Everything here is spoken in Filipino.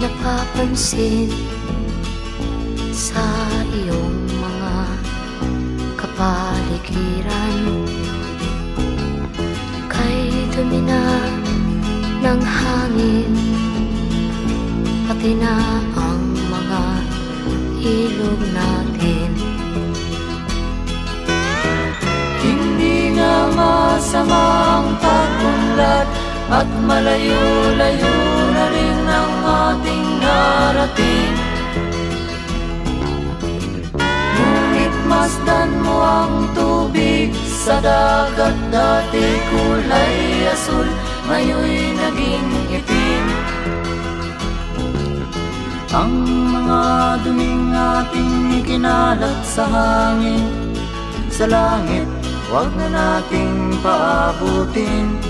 napapansin sa iyong mga kapaligiran. Kay dumi na ng hangin Pati na ang mga ilog natin. Hindi nga masama ang pag-unlad At malayo-layo Ngunit masdan mo ang tubig sa dagat Dati kulay asul, ngayon'y naging itim. Ang mga duming ating ikinalat sa hangin Sa langit, wag na nating paabutin